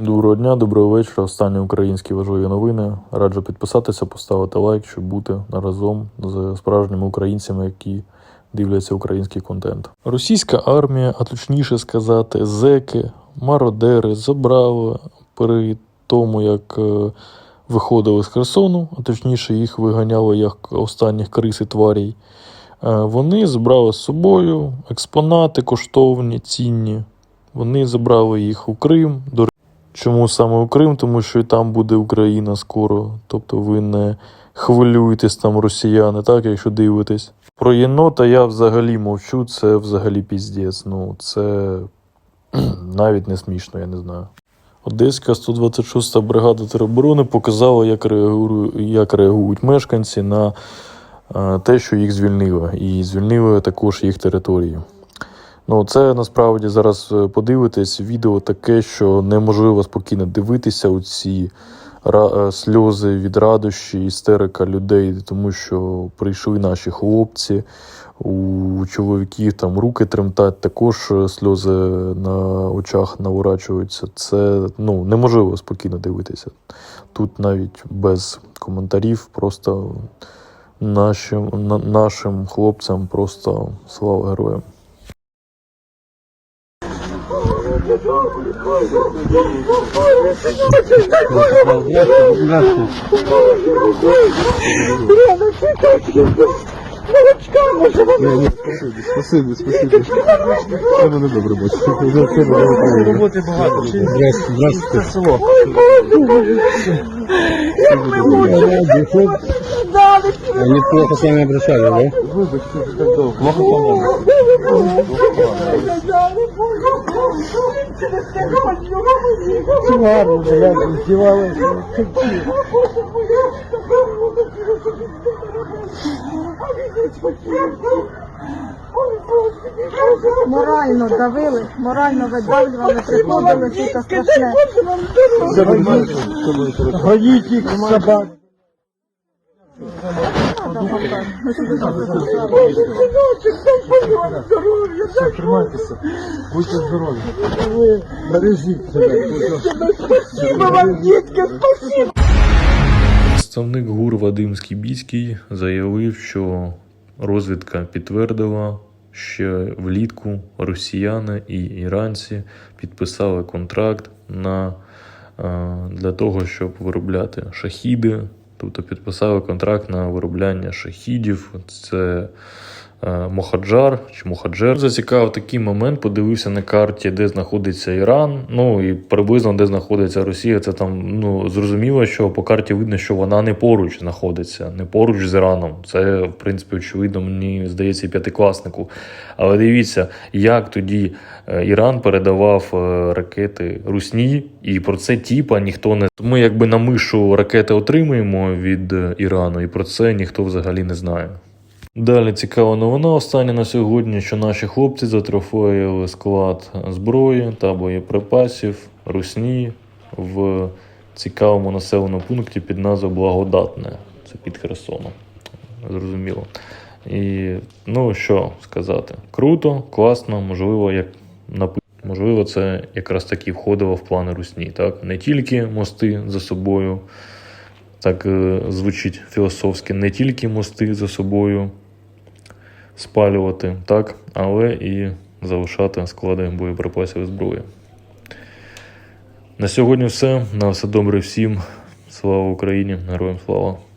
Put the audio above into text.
Доброго дня, доброго вечора. Останні українські важливі новини. Раджу підписатися, поставити лайк, щоб бути разом з справжніми українцями, які дивляться український контент. Російська армія, а точніше сказати, зеки, мародери забрали при тому, як е, виходили з Херсону, а точніше їх виганяли як останніх крис і тварій. Е, Вони забрали з собою експонати коштовні, цінні. Вони забрали їх у Крим. До Чому саме у Крим? Тому що і там буде Україна скоро. Тобто ви не хвилюєтесь там росіяни, так, якщо дивитесь. Про єнота я взагалі мовчу, це взагалі піздець. Ну, це навіть не смішно, я не знаю. Одеська 126-та бригада тероборони показала, як, реагують, як реагують мешканці на е, те, що їх звільнили, і звільнили також їх території. Ну, це насправді зараз е, подивитись відео таке, що неможливо спокійно дивитися у ці е, сльози від радощі, істерика людей, тому що прийшли наші хлопці, у чоловіків там руки тремтать, також е, сльози на очах наворачуються. Це ну, неможливо спокійно дивитися. Тут навіть без коментарів, просто нашим, на, нашим хлопцям просто слава героям. Спасибі, спасибі. Це мене добре бачити. Роботи багато. Здрасте, здрасте. Село. Они плохо с вами обращались, да? Вибачте, що так довго. Плохо помогли. Ладно, блядь, здівалися. Морально давили, морально видавлювали, приходили, що це страшне. Гоїть їх собак. Все, тримайтеся. Будьте здорові. Бережіть себе. Представник ГУР Вадим Скібіцький заявив, що розвідка підтвердила, що влітку росіяни і іранці підписали контракт на, е, для того, щоб виробляти шахіди. Тобто підписали контракт на виробляння шахідів. Це Мохаджар чи Мохаджер. Зацікавив такий момент, подивився на карті, де знаходиться Іран. Ну і приблизно де знаходиться Росія. Це там ну зрозуміло, що по карті видно, що вона не поруч знаходиться, не поруч з Іраном. Це в принципі очевидно, мені здається, п'ятикласнику. Але дивіться, як тоді е, Іран передавав е, ракети Русні, і про це тіпа ніхто не ми, якби на мишу ракети отримуємо від е, Ірану, і про це ніхто взагалі не знає. Далі цікава новина остання на сьогодні, що наші хлопці затрофеїли склад зброї та боєприпасів Русні в цікавому населеному пункті під назвою Благодатне. Це під Херсоном. Зрозуміло. І ну що сказати, круто, класно, можливо, як напи- Можливо, це якраз таки входило в плани Русні. Так? Не тільки мости за собою, так е, звучить філософськи, не тільки мости за собою спалювати, так, але і залишати склади боєприпасів і зброї. На сьогодні все. На все добре всім. Слава Україні! Героям слава!